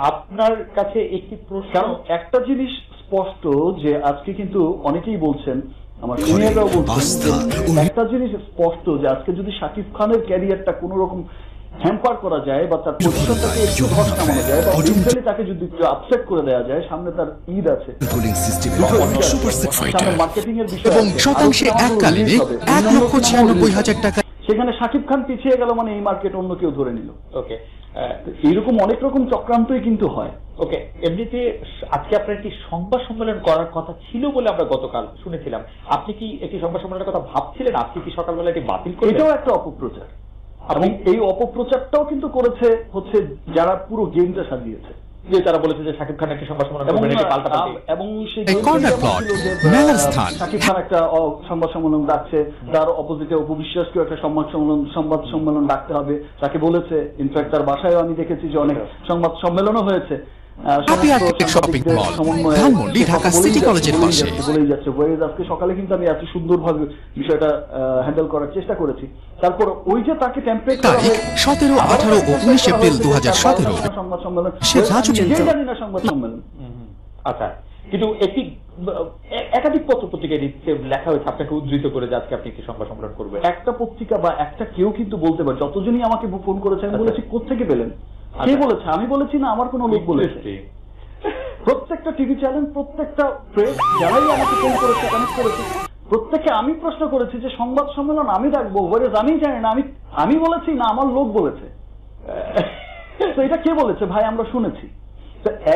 আপনার কাছে একটি প্রশ্ন। একটা জিনিস স্পষ্ট যে আজকে কিন্তু অনেকেই বলছেন আমার সিনিয়ররাও বলছেন। একটা জিনিস স্পষ্ট যে আজকে যদি শাকিব খানের ক্যারিয়ারটা কোন রকম হ্যাম্পার করা যায় বা তার পজিশনটাকে একটু ধস নামানো যায় বা অজন্তা- তাকে যদি একটু আপসেট করে দেওয়া যায় সামনে তার ঈদ আছে। কন্ট্রোলিং সিস্টেমের দুটো অন্য বিষয় সুপার আছে। সেট সামনে মার্কেটিং এর বিষয় এবং শতাংশে এককালীন এক লক্ষ ছিয়ানব্বই হাজার টাকা সেখানে শাকিব খান পিছিয়ে গেল মানে এই মার্কেট অন্য কেউ ধরে নিল। ওকে এইরকম অনেক রকম চক্রান্তই কিন্তু হয়। ওকে এমনিতে আজকে আপনার একটি সংবাদ সম্মেলন করার কথা ছিল বলে আমরা গতকাল শুনেছিলাম। আপনি কি একটি সংবাদ সম্মেলনের কথা ভাবছিলেন? আজকে কি সকালবেলা এটি বাতিল করে এটাও একটা অপপ্রচার। এবং এই অপপ্রচারটাও কিন্তু করেছে হচ্ছে যারা পুরো গেমটা সাজিয়েছে। যে তারা বলেছে যে সাকিব খান একটা সংবাদ সম্মেলন এবং করবেন এটা পাল্টা এবং সেই মেলার স্থান। শাকিব খান একটা সংবাদ সম্মেলন ডাকছে তার অপোজিটে উপবিশ্বাসকেও একটা সংবাদ সম্মেলন সংবাদ সম্মেলন ডাকতে হবে। তাকে বলেছে ইনফ্যাক্ট তার বাসায়ও আমি দেখেছি যে অনেক সংবাদ সম্মেলনও হয়েছে। Shopping সাংবাদিকদের Mall, সমন্বয়ে ধানমন্ডি, ঢাকা College-এর বলেই পাশে। বলেই যাচ্ছে ওয়েজ আজকে সকালে কিন্তু আমি এত সুন্দরভাবে বিষয়টা হ্যান্ডেল করার চেষ্টা করেছি। তারপর ওই যে তাকে টেম্পলেট তারিখ 17, 18 ও 19 এপ্রিল 2017 সংবাদ সম্মেলন। সে রাজু আমি জানি না সংবাদ সম্মেলন। আচ্ছা কিন্তু একটি একাধিক পত্র পত্রিকায় লেখা হয়েছে আপনাকে উদ্ধৃত করে যে আজকে আপনি একটি সংবাদ সম্মেলন করবেন। একটা পত্রিকা বা একটা কেউ কিন্তু বলতে পারে যতজনই আমাকে ফোন করেছেন আমি আচ্ছা। বলেছি কোথেকে পেলেন? কে আচ্ছা। বলেছে আমি বলেছি না আমার কোনো লোক বলেছে। প্রত্যেকটা টিভি চ্যানেল প্রত্যেকটা প্রেস যারাই আমাকে ফোন করেছে কানেক্ট করেছে প্রত্যেককে আমি প্রশ্ন করেছি যে সংবাদ সম্মেলন আমি ডাকবো ওয়ারেজ আমি জানি না আমি আমি বলেছি না আমার লোক বলেছে। তো এটা কে বলেছে? ভাই আমরা শুনেছি।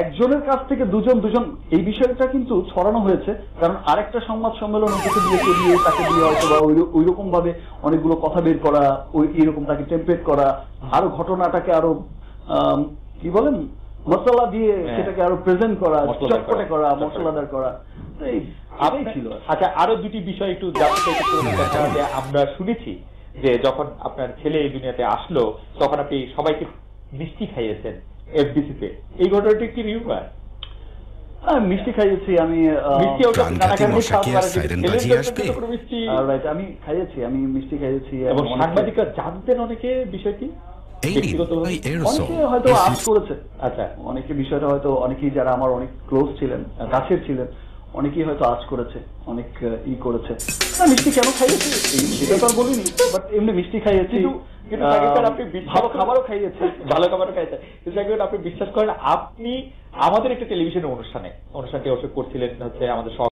একজনের কাছ থেকে দুজন দুজন এই বিষয়টা কিন্তু ছড়ানো হয়েছে কারণ আরেকটা সংবাদ সম্মেলন ওকে দিয়ে কে দিয়ে তাকে দিয়ে হয়তো বা ওই রকম ভাবে অনেকগুলো কথা বের করা ওই এরকম তাকে টেম্পলেট করা আরও ঘটনাটাকে আরও কি বলেন? মশলা দিয়ে হ্যাঁ। সেটাকে আরও প্রেজেন্ট করা চটপটে করা, মশলাদার করা। ছিল আচ্ছা আরও দুটি বিষয় একটু আমরা শুনেছি যে যখন আপনার ছেলে এই দুনিয়াতে আসলো তখন আপনি সবাইকে মিষ্টি খাইয়েছেন এফডিসি তে। এই ঘটনাটি কি রিউমার হ্যাঁ, মিষ্টি খাইয়েছি আমি আমি খাইয়েছি আমি মিষ্টি খাইয়েছি। এবং সাংবাদিকরা জানতেন অনেকে বিষয়টি? এই অনেকে হয়তো আজ করেছে আচ্ছা অনেকে বিষয়টা হয়তো অনেকেই যারা আমার অনেক ক্লোজ ছিলেন কাছের ছিলেন অনেকেই হয়তো আজ করেছে অনেক ই করেছে। না মিষ্টি কেন খাইয়েছি সেটা তো আর বলিনি বাট এমনি মিষ্টি খাইয়েছি কিন্তু আপনি বিশ্বাস ভালো করেন- খাবারও খাইয়েছি ভালো খাবারও কিন্তু আপনি বিশ্বাস করেন আপনি আমাদের একটা টেলিভিশনের অনুষ্ঠানে অনুষ্ঠানটি অবশ্য করছিলেন হচ্ছে আমাদের